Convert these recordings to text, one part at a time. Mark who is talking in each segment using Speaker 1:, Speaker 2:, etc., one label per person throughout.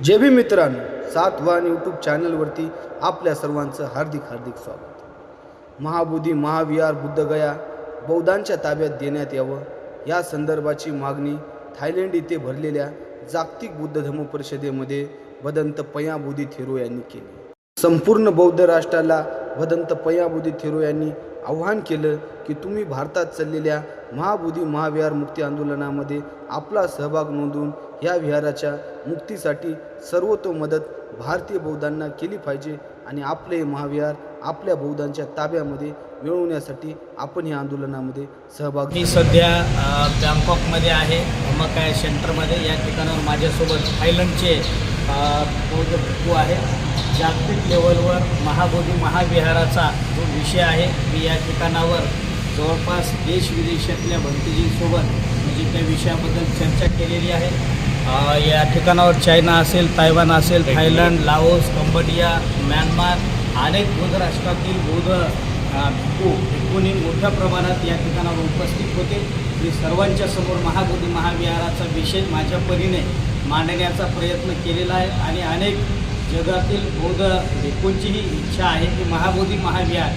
Speaker 1: जे बी मित्रांनो सात वाहन यूट्यूब चॅनलवरती आपल्या सर्वांचं हार्दिक हार्दिक स्वागत. महाबोधी महाविहार बुद्धगया बौद्धांच्या ताब्यात देण्यात यावं या संदर्भाची मागणी थायलंड येथे भरलेल्या जागतिक बुद्ध धर्म परिषदेमध्ये भदंत पयाबोधी थेरो यांनी केली. संपूर्ण बौद्ध राष्ट्राला भदंत पयाबोधी थेरो यांनी आव्हान केलं की तुम्ही भारतात चाललेल्या महाबोधी महाविहार मुक्ती आंदोलनामध्ये आपला सहभाग नोंदवून या विहाराच्या मुक्तीसाठी सर्वतो मदत भारतीय बौद्धांना केली पाहिजे आणि आपले हे महाविहार आपल्या बौद्धांच्या ताब्यामध्ये मिळवण्यासाठी आपण या आंदोलनामध्ये सहभाग
Speaker 2: मी सध्या बँकॉकमध्ये आहे धमकाय सेंटरमध्ये. या ठिकाणावर माझ्यासोबत थायलंडचे बौद्ध भिक्खू आहे. जागतिक लेवलवर महाबोधी महाविहाराचा जो विषय आहे मी या ठिकाणावर जवळपास देश विदेशातल्या भंतीजींसोबत म्हणजे त्या विषयाबद्दल चर्चा केलेली आहे. या ठिकाणावर चायना असेल तायवान असेल थायलंड लाओस कंबोडिया म्यानमार अनेक बौद्ध राष्ट्रातील बौद्ध भिक्खू भिक्खूंनी मोठ्या प्रमाणात या ठिकाणावर उपस्थित होते. मी सर्वांच्या समोर महाबोधी महाविहाराचा विषय माझ्या परीने मांडण्याचा प्रयत्न केलेला आहे आणि अनेक जगातील बौद्ध भिक्खूंचीही इच्छा आहे की महाबोधी महाविहार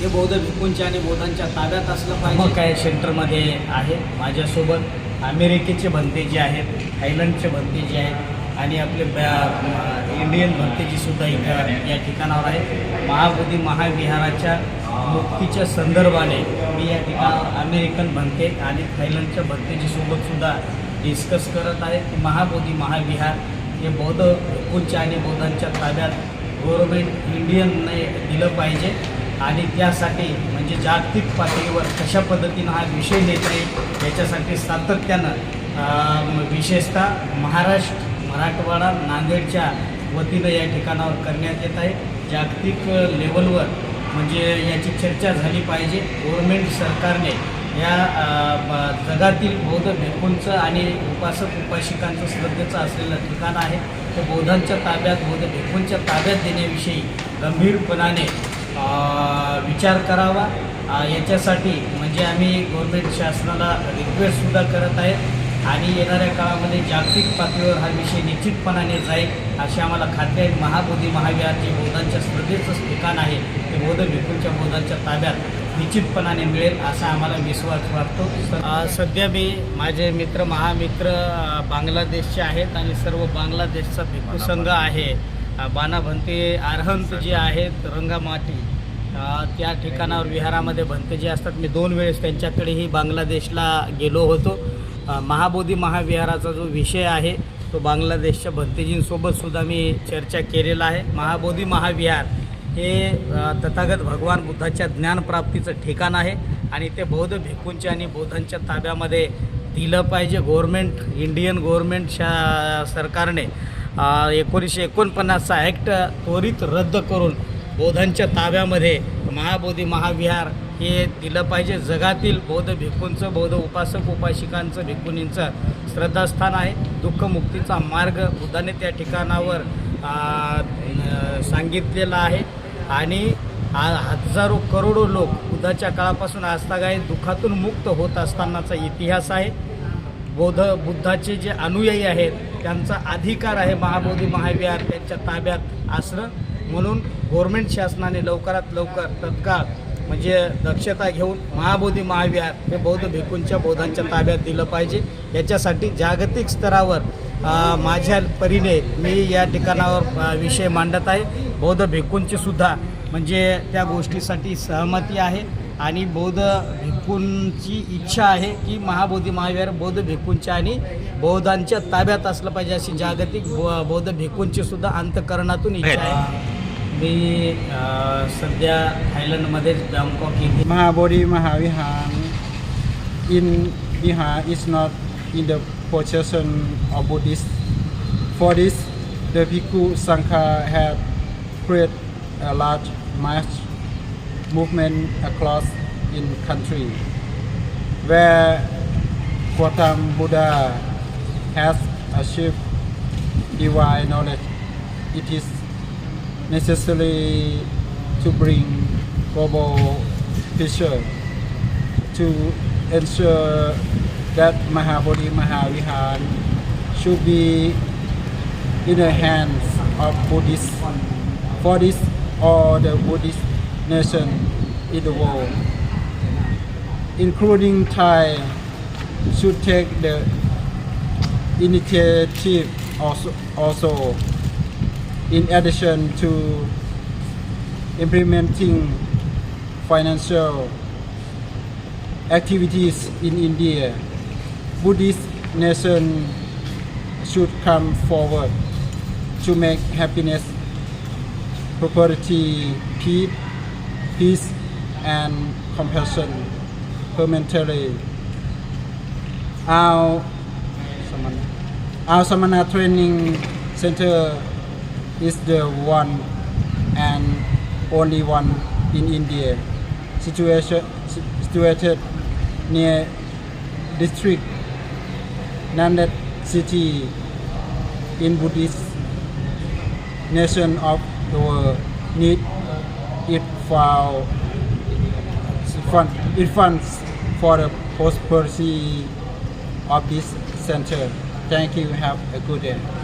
Speaker 2: हे बौद्ध भिक्खूंच्या आणि बौद्धांच्या ताब्यात असलं पाहिजे. काय सेंटरमध्ये आहे? माझ्यासोबत अमेरिकेचे भंते जे आहेत थायलंडचे भंते जे आहेत आणि आपले बॅ- इंडियन भंतेजीसुद्धा इथं या ठिकाणावर आहे महाबोधी महाविहाराच्या मुक्तीच्या संदर्भाने मी या ठिकाणावर अमेरिकन भंते आणि थायलंडच्या भंतेजीसोबतसुद्धा डिस्कस करत आहे. की महाबोधी महाविहार हे बौद्ध उच्च आणि बौद्धांच्या ताब्यात गव्हर्मेंट इंडियनने दिलं पाहिजे. आणि त्यासाठी म्हणजे जागतिक पातळीवर कशा पद्धतीनं हा विषय नेता येईल याच्यासाठी सातत्यानं विशेषतः महाराष्ट्र मराठवाडा नांदेडच्या वतीनं या ठिकाणावर करण्यात येत आहे. जागतिक लेवलवर म्हणजे याची चर्चा झाली पाहिजे. गव्हर्मेंट सरकारने या जगातील बौद्ध भिक्खूंचं आणि उपासक उपासिकांचं श्रद्धेचं असलेलं ठिकाण आहे. ते बौद्धांच्या ताब्यात बौद्ध भिक्खूंच्या ताब्यात देण्याविषयी गंभीरपणाने विचार करावा. याच्यासाठी म्हणजे आम्ही गव्हर्मेंट शासनाला रिक्वेस्टसुद्धा करत आहेत. आणि येणाऱ्या काळामध्ये जागतिक पातळीवर हा विषय निश्चितपणाने जाईल अशी आम्हाला खात्री आहे. महाबोधी महाविहार जे बौद्धांच्या स्पर्धेचं ठिकाण आहे ते बौद्ध भिक्खूंच्या बौद्धांच्या ताब्यात निश्चितपणाने मिळेल असा आम्हाला विश्वास वाटतो. सध्या मी माझे मित्र महामित्र बांगलादेशचे आहेत आणि सर्व बांगलादेशचा भिक्खू संघ आहे. अ, बाणा भंते अर्हंत जे आहेत रंगामाटी त्या ठिकाणावर विहारामध्ये भंते जे असतात मी दोन वेळेस त्यांच्याकडेही बांगलादेशला गेलो होतो. महाबोधी महाविहाराचा जो विषय आहे तो बांगलादेशच्या भंतेजींसोबतसुद्धा मी चर्चा केलेला आहे. महाबोधी महाविहार हे तथागत भगवान बुद्धाच्या ज्ञानप्राप्तीचं ठिकाण आहे आणि ते बौद्ध भिक्खूंच्या आणि बौद्धांच्या ताब्यामध्ये दिलं पाहिजे. गव्हर्मेंट इंडियन गव्हर्मेंट शा सरकारने एकोणीसशे एकोणपन्नासचा ॲक्ट त्वरित रद्द करून बौद्धांच्या ताब्यामध्ये महाबोधी महाविहार हे दिलं पाहिजे. जगातील बौद्ध भिक्खूंचं बौद्ध उपासक उपासिकांचं भिक्खुनींचं श्रद्धास्थान आहे. दुःखमुक्तीचा मार्ग बुद्धाने त्या ठिकाणावर सांगितलेला आहे. आणि हा- हजारो करोडो लोक बुद्धाच्या काळापासून आजतागाय दुःखातून मुक्त होत असतानाचा इतिहास आहे. बौद्ध बुद्धाचे जे अनुयायी आहेत त्यांचा अधिकार आहे महाबोधी महाविहार त्यांच्या ताब्यात असणं म्हणून गव्हर्मेंट शासनाने लवकरात लवकर तत्काळ म्हणजे दक्षता घेऊन महाबोधी महाविहार हे बौद्ध भिकूंच्या बौद्धांच्या ताब्यात दिलं पाहिजे. याच्यासाठी जागतिक स्तरावर माझ्या परीने मी या ठिकाणावर विषय मांडत आहे. बौद्ध भिक्खूंची सुद्धा म्हणजे त्या गोष्टीसाठी सहमती आहे. आणि बौद्ध भिकूंची इच्छा आहे की महाबोधी महाविहार बौद्ध भिक्खूंच्या आणि बौद्धांच्या ताब्यात असलं पाहिजे अशी जागतिक बौद्ध भिक्खूंची सुद्धा अंतकरणातून इच्छा आहे. मी अ, सध्या थायलंडमध्येच बँकॉक येथे
Speaker 3: Mahabodhi Mahavihar in Bihar is not in the possession of Buddhists. For this, the Bhikkhu Sangha have created a large mass movement across in country where Gautama Buddha has achieved divine knowledge. It is necessary to bring global picture to ensure that Mahabodhi Mahavihar should be in the hands of Buddhists. For this, all the Buddhist nation in the world, including Thai, should take the initiative also, also in addition to implementing financial activities in India, Buddhist nation should come forward to make happiness, prosperity, peace, peace and compassion permanently. Our our Samana Training Center is the one and only one in India, situation, situated near district Nandet city in Buddhist nation of the world need it for it funds for the prosperity of this center. Thank you. Have a good day.